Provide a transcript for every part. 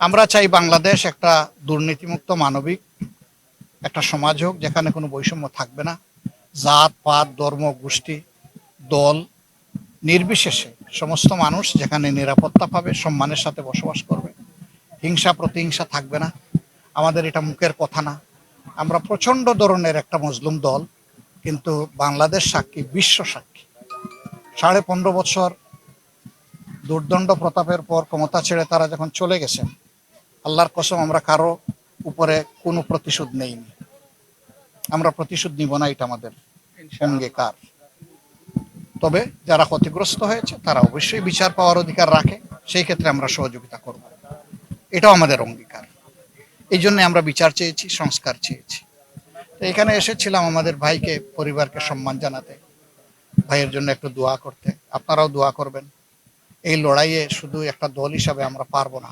আমরা চাই বাংলাদেশ একটা দুর্নীতিমুক্ত মানবিক, একটা সমাজ হোক যেখানে কোনো বৈষম্য থাকবে না। জাত, পাত, ধর্ম, গোষ্ঠী, দল, নির্বিশেষে সমস্ত মানুষ যেখানে নিরাপত্তা পাবে, সম্মানের সাথে বসবাস করবে। হিংসা, প্রতিহিংসা থাকবে না। আমাদের এটা মুখের কথা না। আমরা প্রচণ্ড ধরনের একটা মজলুম দল। কিন্তু বাংলাদেশ সাক্ষী বিশ্ব সাক্ষী। সাড়ে পনেরো বছর দুর্দণ্ড প্রতাপের পর ক্ষমতা ছেড়ে তারা যখন চলে গেছেন আল্লাহর কসম আমরা কারও উপরে কোনো প্রতিশোধ নেইনি। আমরা প্রতিশোধ নিব না এটা আমাদের অঙ্গীকার। তবে যারা ক্ষতিগ্রস্ত হয়েছে তারা অবশ্যই বিচার পাওয়ার অধিকার রাখে সেই ক্ষেত্রে আমরা সহযোগিতা করব। এটাও আমাদের অঙ্গীকার। এই জন্য আমরা বিচার চেয়েছি সংস্কার চেয়েছি। তো এখানে এসেছিলাম আমাদের ভাইকে, পরিবারকে সম্মান জানাতে। ভাইয়ের জন্য একটু দোয়া করতে। আপনারাও দোয়া করবেন। এই লড়াইয়ে শুধু একটা দল হিসাবে আমরা পারব না।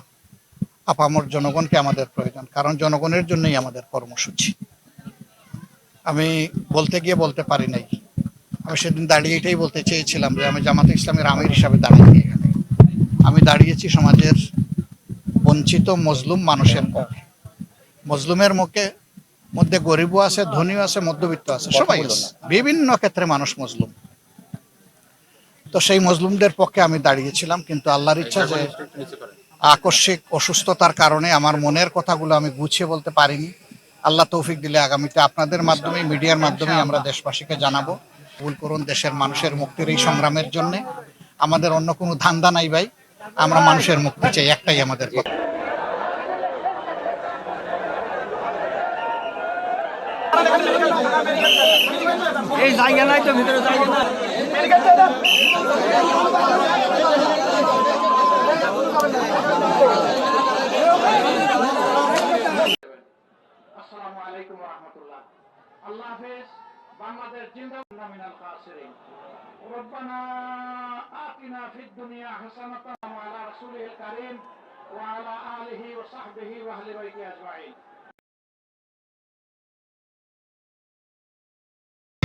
আপামর জনগণকে আমাদের প্রয়োজন, কারণ জনগণের জন্যই আমাদের কর্মসূচি। আমি বলতে গিয়ে বলতে পারি নাই। আমি সেদিন দাঁড়িয়ে এটাই বলতে চেয়েছিলাম যে আমি জামাতে ইসলামের আমির হিসাবে দাঁড়িয়ে এখানে। আমি দাঁড়িয়েছি সমাজের বঞ্চিত মজলুম মানুষের পক্ষে মজলুমের মুখে মধ্যে গরিবও আছে ধনীও আছে মধ্যবিত্ত আছে সবাই বিভিন্ন ক্ষেত্রে মানুষ মজলুম। তো সেই মজলুমদের পক্ষে আমি দাঁড়িয়েছিলাম কিন্তু আল্লাহর ইচ্ছা যে আকস্মিক অসুস্থতার কারণে আমার মনের কথাগুলো আমি গুছিয়ে বলতে পারিনি। আল্লাহ তৌফিক দিলে আগামীতে আপনাদের মাধ্যমে মিডিয়ার মাধ্যমে আমরা দেশবাসীকে জানাব ভুল করুন দেশের মানুষের মুক্তির এই সংগ্রামের জন্য। আমাদের অন্য কোনো ধান্দা নাই ভাই আমরা মানুষের মুক্তি চাই একটাই আমাদের কথা। এই জায়গা নাই তো ভিতরে জায়গা না আসসালামু আলাইকুম রহমতুল্লাহ আল্লাহ হাফেজ বাংলাদেশ জিন্দাবাদ মিনাল খাসিরিন ربنا آتنا في الدنيا حسنة وعلى رسوله الكريم وعلى آله وصحبه وأهل بيته أجمعين